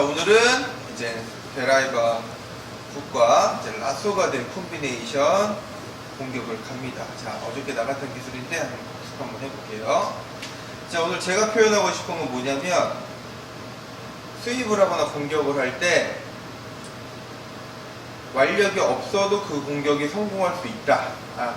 자 오늘은 이제 베라이바 국과 이제 라쏘가 된 콤비네이션 공격을 갑니다. 자 어저께 나갔던 기술인데 한번 복습 한번 해볼게요. 자 오늘 제가 표현하고 싶은 건 뭐냐면 수입을 하거나 공격을 할 때 완력이 없어도 그 공격이 성공할 수 있다. 아,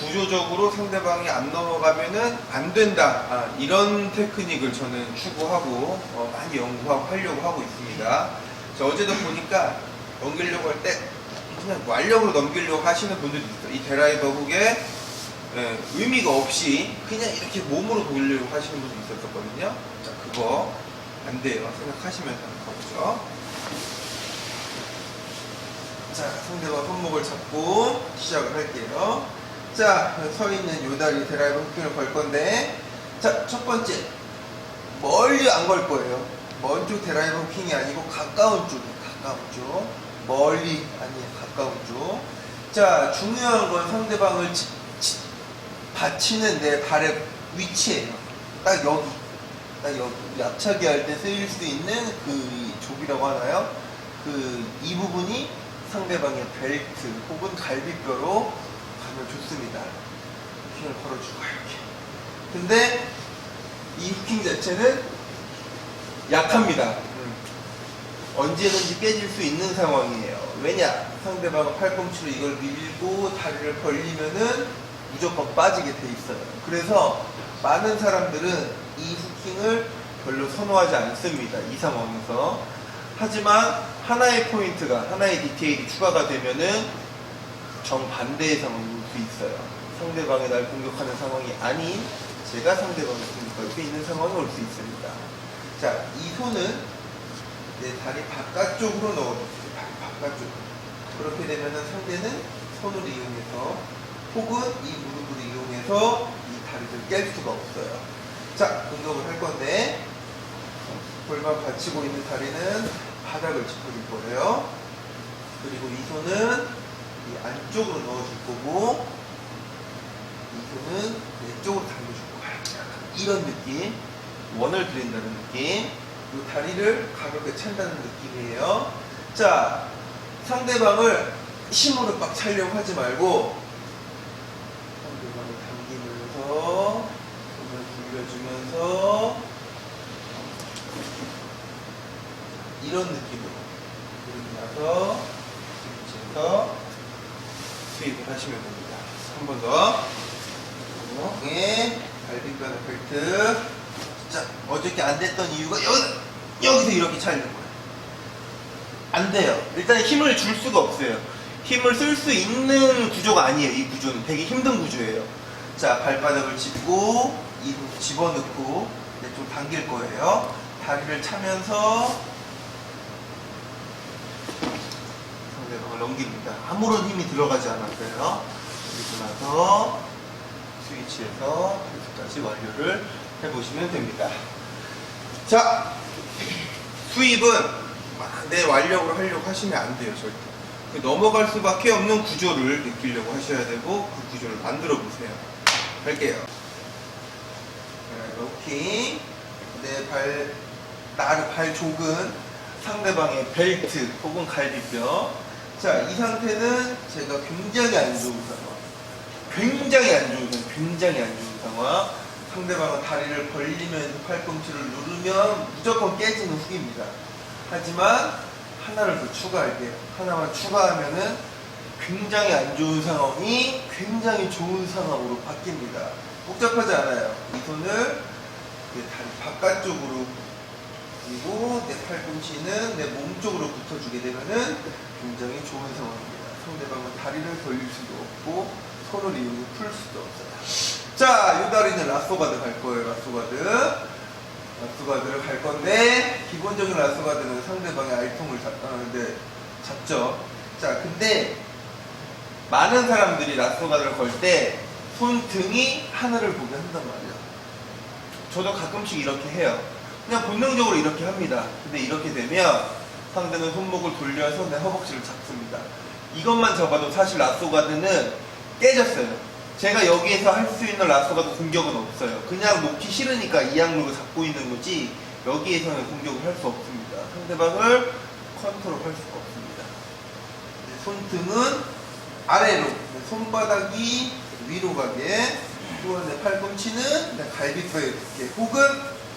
구조적으로 상대방이 안 넘어가면은 안 된다. 아, 이런 테크닉을 저는 추구하고 어, 많이 연구하고 하려고 하고 있습니다. 자, 어제도 보니까 넘기려고 할 때 그냥 완력으로 넘기려고 하시는 분들도 있어요. 이 드라이버 훅에 예, 의미가 없이 그냥 이렇게 몸으로 돌리려고 하시는 분도 있었거든요. 자, 그거 안 돼요. 생각하시면서 가보죠. 자, 상대방 손목을 잡고 시작을 할게요. 자, 서 있는 요 다리 드라이버 후킹을 걸 건데, 자, 첫 번째, 멀리 안 걸 거예요. 먼쪽 드라이버 후킹이 아니고 가까운 쪽에, 가까운 쪽. 멀리, 아니, 가까운 쪽. 자, 중요한 건 상대방을 치, 치, 받치는 내 발의 위치예요. 딱 여기. 딱 여기. 앞차기 할 때 쓰일 수 있는 그 좁이라고 하나요? 그, 이 부분이 상대방의 벨트 혹은 갈비뼈로 가면 좋습니다. 후킹을 걸어주고 이렇게. 근데 이 후킹 자체는 약합니다. 음. 언제든지 깨질 수 있는 상황이에요. 왜냐? 상대방은 팔꿈치로 이걸 밀고 다리를 벌리면은 무조건 빠지게 돼 있어요. 그래서 많은 사람들은 이 후킹을 별로 선호하지 않습니다. 이 상황에서. 하지만 하나의 포인트가 하나의 디테일이 추가가 되면은 정반대의 수 있어요. 상대방이 날 공격하는 상황이 아닌 제가 상대방을 공격할 수 있는 상황이 올 수 있습니다. 자, 이 손은 내 다리 바깥쪽으로 넣어주세요. 바- 바깥쪽. 그렇게 되면은 상대는 손을 이용해서 혹은 이 무릎을 이용해서 이 다리를 깰 수가 없어요. 자, 공격을 할 건데 골반 받치고 있는 다리는 바닥을 짚어줄 거예요. 그리고 이 손은 이 안쪽으로 넣어줄 거고, 이 손은 왼쪽으로 당겨줄. 약간 이런 느낌. 원을 드린다는 느낌. 이 다리를 가볍게 찬다는 느낌이에요. 자, 상대방을 힘으로 막 차려고 하지 말고, 상대방을 당기면서, 손을 돌려주면서, 이런 느낌으로 그리고 나서 스위치에서 수입을 하시면 됩니다. 한 번 더. 예, 갈비뼈나 벨트. 자, 어저께 안 됐던 이유가 여기, 여기서 이렇게 차리는 거예요. 안 돼요. 일단 힘을 줄 수가 없어요. 힘을 쓸 수 있는 구조가 아니에요. 이 구조는 되게 힘든 구조예요. 자, 발바닥을 짚고, 이 집어넣고, 이제 좀 당길 거예요. 다리를 차면서 상대방을 넘깁니다. 아무런 힘이 들어가지 않았어요. 그리고 나서 스위치에서 계속까지 완료를 해보시면 됩니다. 자, 수입은 막내 완력으로 하려고 하시면 안 돼요, 절대. 그 넘어갈 수밖에 없는 구조를 느끼려고 하셔야 되고 그 구조를 만들어 보세요. 갈게요. 오케이. 내 발, 나를 발 족은 상대방의 벨트 혹은 갈비뼈. 자, 이 상태는 제가 굉장히 안 좋은 상황. 굉장히 안 좋은 상황. 굉장히 안 좋은 상황. 상대방은 다리를 벌리면서 팔꿈치를 누르면 무조건 깨지는 훅입니다. 하지만 하나를 더 추가할게요. 하나만 추가하면은 굉장히 안 좋은 상황이 굉장히 좋은 상황으로 바뀝니다. 복잡하지 않아요. 이 손을 내 다리 바깥쪽으로 그리고 내 팔꿈치는 내 몸 쪽으로 붙어주게 되면은 굉장히 좋은 상황입니다. 상대방은 다리를 돌릴 수도 없고 손을 이용해 풀 수도 없어요. 자, 이 다리는 라쏘가드 갈 거예요. 라쏘가드. 라쏘가드를 갈 건데 기본적인 라쏘가드는 상대방의 알통을 잡, 아, 네, 잡죠. 자, 근데 많은 사람들이 라쏘가드를 걸 때 손등이 하늘을 보게 한단 말이에요. 저도 가끔씩 이렇게 해요. 그냥 본능적으로 이렇게 합니다. 근데 이렇게 되면 상대는 손목을 돌려서 내 허벅지를 잡습니다. 이것만 잡아도 사실 라쏘가드는 깨졌어요. 제가 여기에서 할 수 있는 라쏘가드 공격은 없어요. 그냥 놓기 싫으니까 이 약물을 잡고 있는 거지 여기에서는 공격을 할 수 없습니다. 상대방을 컨트롤할 수가 없습니다. 손등은 아래로, 손바닥이 위로 가게, 또내 팔꿈치는 내 갈비뼈에 붙게, 혹은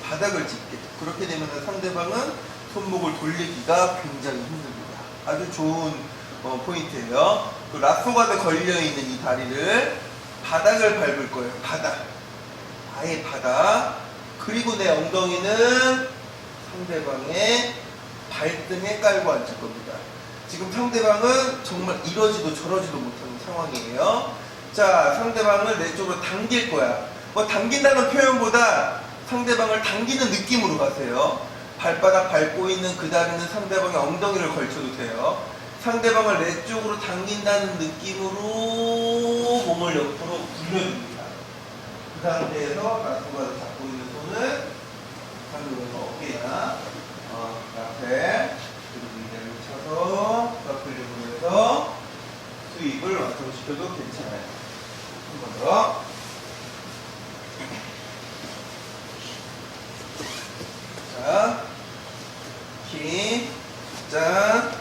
바닥을 짚게. 그렇게 되면 상대방은 손목을 돌리기가 굉장히 힘듭니다. 아주 좋은 어, 포인트예요. 그 라쏘가드 걸려 있는 이 다리를 바닥을 밟을 거예요. 바닥. 아예 바닥. 그리고 내 엉덩이는 상대방의 발등에 깔고 앉을 겁니다. 지금 상대방은 정말 이러지도 저러지도 못하는 상황이에요. 자, 상대방을 내 쪽으로 당길 거야. 뭐 당긴다는 표현보다 상대방을 당기는 느낌으로 가세요. 발바닥 밟고 있는 그 다리는 상대방의 엉덩이를 걸쳐도 돼요. 상대방을 내 쪽으로 당긴다는 느낌으로 몸을 옆으로 굴려줍니다. 그 상태에서 라스가 잡고 있는 손을 상대방 어깨나 어, 앞에 그리고 쳐서 러플링을 해서 수입을 완성시켜도 괜찮아요. 한 번 더. 자, 힘, 짠,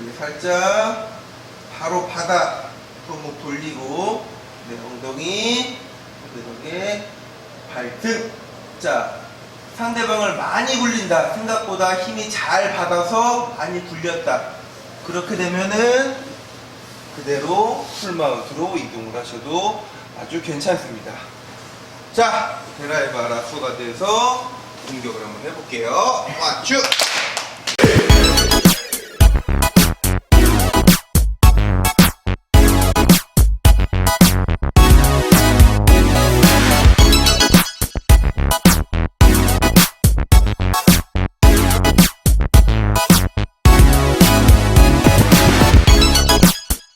여기 살짝, 바로 바닥, 손목 돌리고, 내 엉덩이, 엉덩이, 발등. 자, 상대방을 많이 굴린다. 생각보다 힘이 잘 받아서 많이 굴렸다. 그렇게 되면은 그대로 풀마운트로 이동을 하셔도 아주 괜찮습니다. 자, 데라이바 라수가 돼서 공격을 한번 해볼게요. 와쭈!